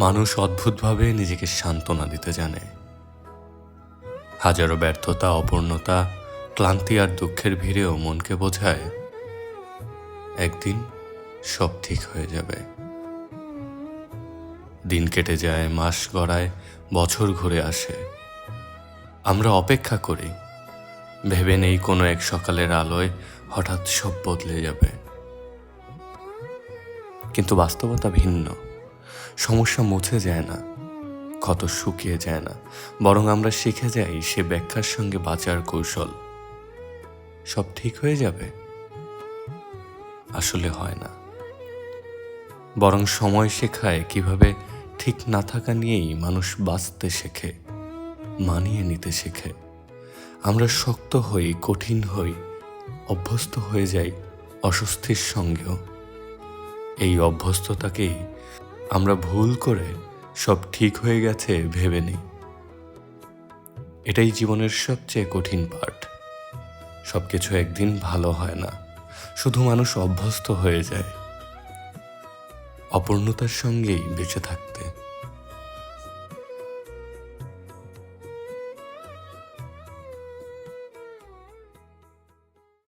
মানুষ অদ্ভুতভাবে নিজেকে সান্ত্বনা দিতে জানে। হাজারো ব্যর্থতা, অপূর্ণতা, ক্লান্তি আর দুঃখের ভিড়েও মনকে বোঝায়, একদিন সব ঠিক হয়ে যাবে। দিন কেটে যায়, মাস গড়ায়, বছর ঘুরে আসে। আমরা অপেক্ষা করি, ভেবে নেই কোনো এক সকালের আলোয় হঠাৎ সব বদলে যাবে। কিন্তু বাস্তবতা ভিন্ন। সমস্যা মুছে যায় না, ক্ষত শুকিয়ে যায় না, বরং আমরা শিখে যাই সে ব্যাখ্যার সঙ্গে বাঁচার কৌশল। সব ঠিক হয়ে যাবে? আসলে হয় না। বরং সময় শেখায় কীভাবে ঠিক না থাকা নিয়েই মানুষ বাঁচতে শেখে, মানিয়ে নিতে শেখে। আমরা শক্ত হই, কঠিন হই, অভ্যস্ত হয়ে যাই অস্বস্তির সঙ্গেও। এই অভ্যস্ততাকেই আমরা ভুল করে সব ঠিক হয়ে গেছে ভেবে নিই। এটাই জীবনের সবচেয়ে কঠিন পাঠ। সব কিছু একদিন ভালো হয় না। শুধু মানুষ অভ্যস্ত হয়ে যায়। অপূর্ণতার সঙ্গেই বেঁচে থাকতে।